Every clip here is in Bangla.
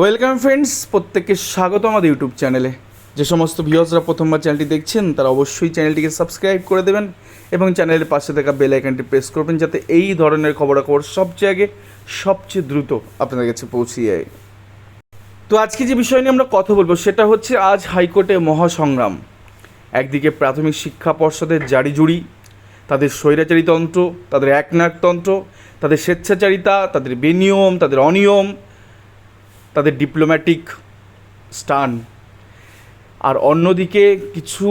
ওয়েলকাম ফ্রেন্ডস প্রত্যেককে স্বাগত আমাদের ইউটিউব চ্যানেলে যে সমস্ত ভিউয়ার্সরা প্রথমবার চ্যানেলটি দেখছেন, তারা অবশ্যই চ্যানেলটিকে সাবস্ক্রাইব করে দেবেন এবং চ্যানেলের পাশে থাকা বেল আইকনটি প্রেস করবেন যাতে এই ধরনের খবরাখবর সবচেয়ে আগে, সবচেয়ে দ্রুত আপনাদের কাছে পৌঁছে যায়। তো আজকে যে বিষয় নিয়ে আমরা কথা বলব, সেটা হচ্ছে আজ হাইকোর্টে মহাসংগ্রাম। একদিকে প্রাথমিক শিক্ষা পর্ষদের জারিজুড়ি তাদের স্বৈরাচারী তন্ত্র, তাদের একনায়কতন্ত্র, তাদের স্বেচ্ছাচারিতা, তাদের বেনিয়ম, তাদের অনিয়ম তাদের ডিপ্লোম্যাটিক স্টান। আর অন্যদিকে কিছু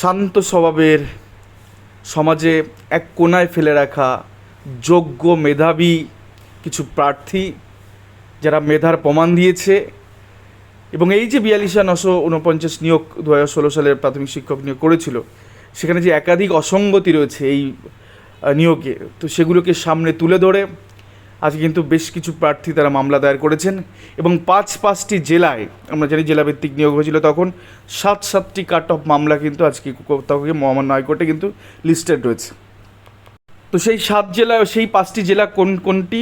শান্ত স্বভাবের সমাজে এক কোনায় ফেলে রাখা যোগ্য মেধাবী কিছু প্রার্থী, যারা মেধার প্রমাণ দিয়েছে। এবং এই যে বিয়াল্লিশা নশো উনপঞ্চাশ নিয়োগ দু হাজার ষোলো সালের প্রাথমিক শিক্ষক নিয়োগ করেছিল, সেখানে যে একাধিক অসঙ্গতি রয়েছে এই নিয়োগে, তো সেগুলোকে সামনে তুলে ধরে আজকে কিন্তু বেশ কিছু প্রার্থী তারা মামলা দায়ের করেছেন এবং পাঁচ পাঁচটি জেলায়, আমরা জানি জেলাভিত্তিক নিয়োগ হয়েছিল তখন, সাত সাতটি কাট অফ মামলা কিন্তু আজকে গিয়ে মহামান্য হাইকোর্টে কিন্তু লিস্টেড রয়েছে। তো সেই সাত জেলা, সেই পাঁচটি জেলা কোন, কোনটি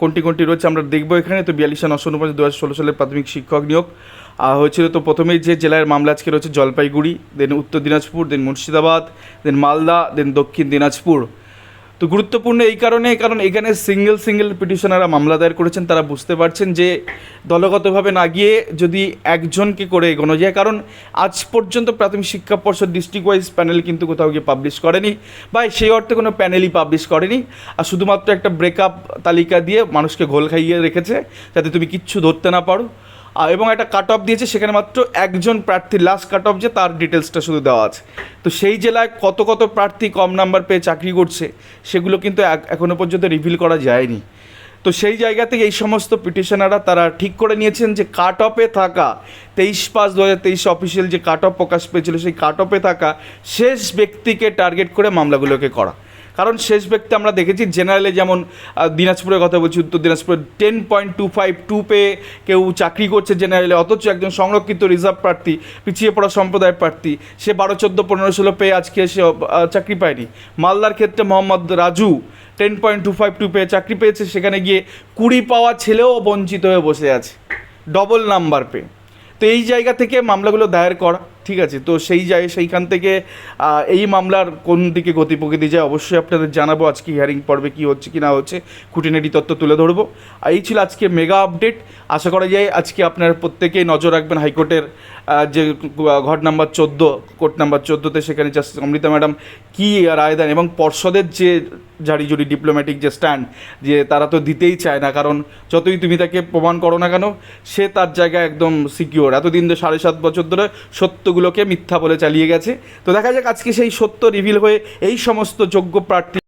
কোনটি কোনটি রয়েছে আমরা দেখব এখানে। তো বিয়াল্লিশ নশো উনপঞ্চাশ দু হাজার ষোলো সালের প্রাথমিক শিক্ষক নিয়োগ হয়েছিল। তো প্রথমেই যে জেলার মামলা আজকে রয়েছে, জলপাইগুড়ি, দেন উত্তর দিনাজপুর, দেন মুর্শিদাবাদ, দেন মালদা, দেন দক্ষিণ দিনাজপুর। তো গুরুত্বপূর্ণ এই কারণে, কারণ এখানে সিঙ্গেল সিঙ্গেল পিটিশনাররা মামলা দায়ের করেছেন, তারা বুঝতে পারছেন যে দলগতভাবে না গিয়ে যদি একজনকে করে এগোনো যায়, কারণ আজ পর্যন্ত প্রাথমিক শিক্ষা পর্ষদ ডিস্ট্রিক্ট ওয়াইজ প্যানেল কিন্তু কোথাও গিয়ে পাবলিশ করেনি, বা সেই অর্থে কোনো প্যানেলই পাবলিশ করেনি, আর শুধুমাত্র একটা ব্রেকআপ তালিকা দিয়ে মানুষকে ঘোল খাইয়ে রেখেছে, যাতে তুমি কিচ্ছু ধরতে না পারো। এবং একটা কাট অফ দিয়েছে, সেখানে মাত্র একজন প্রার্থী লাস্ট কাট অফ যে তার ডিটেলসটা শুধু দেওয়া আছে। তো সেই জেলায় কত কত প্রার্থী কম নাম্বার পেয়ে চাকরি করছে, সেগুলো কিন্তু এক- এখনও পর্যন্ত রিভিল করা যায়নি। তো সেই জায়গা থেকে এই সমস্ত পিটিশনাররা তারা ঠিক করে নিয়েছেন যে কাট অফে থাকা, তেইশ পাঁচ দু হাজার তেইশ অফিসিয়াল যে কাট অফ প্রকাশ পেয়েছিল, সেই কাট অফে থাকা শেষ ব্যক্তিকে টার্গেট করে মামলাগুলোকে করা। কারণ শেষ ব্যক্তি আমরা দেখেছি জেনারেলে যেমন দিনাজপুরের কথা বলছি, উত্তর দিনাজপুরে ten point two five two পেয়ে কেউ চাকরি করছে জেনারেলে অথচ একজন সংরক্ষিত রিজার্ভ প্রার্থী, পিছিয়ে পড়া সম্প্রদায়ের প্রার্থী, সে বারো, চোদ্দ, পনেরো, ষোলো পেয়ে আজকে সে চাকরি পায়নি। মালদার ক্ষেত্রে Mohammad Raju ten point two five two পেয়ে চাকরি পেয়েছে, সেখানে গিয়ে কুড়ি পাওয়া ছেলেও বঞ্চিত হয়ে বসে আছে। ডবল নাম্বার পেয়ে তো এই জায়গা থেকে মামলাগুলো দায়ের করা। ঠিক আছে, তো সেই জায়গায় সেইখান থেকে এই মামলার কোন দিকে গতি প্রকৃতি যায় অবশ্যই আপনাদের জানাব। আজকে হিয়ারিং পর্বে কী হচ্ছে, কি না হচ্ছে, খুঁটিনাটি তত্ত্ব তুলে ধরবো। আর এই ছিল আজকে মেগা আপডেট আশা করা যায় আজকে আপনারা প্রত্যেকেই নজর রাখবেন হাইকোর্টের যে ঘট নাম্বার চোদ্দ, কোর্ট নাম্বার চোদ্দোতে সেখানে জাস্টিস অমৃতা ম্যাডাম কী রায় দেন এবং পর্ষদের যে জুরি ডিপ্লোম্যাটিক যে স্ট্যান্ড যে তারা তো দিতেই চায় না, কারণ যতই তুমি তাকে প্রমাণ করো না কেন, সে তার জায়গায় একদম সিকিওর এতদিন সাড়ে সাত বছর ধরে সত্যগুলোকে মিথ্যা বলে চালিয়ে গেছে। তো দেখা যাক আজকে সেই সত্য রিভিল হয়ে এই সমস্ত যোগ্য প্রার্থী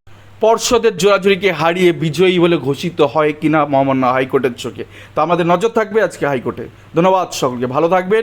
পর্ষদের জোরাজুরিকে হারিয়ে বিজয়ী বলে ঘোষিত হয় কিনা মহামান্য হাইকোর্টের চোখে। তো আমাদের নজর থাকবে আজকে হাইকোর্টে। ধন্যবাদ সকলকে। ভালো থাকবেন।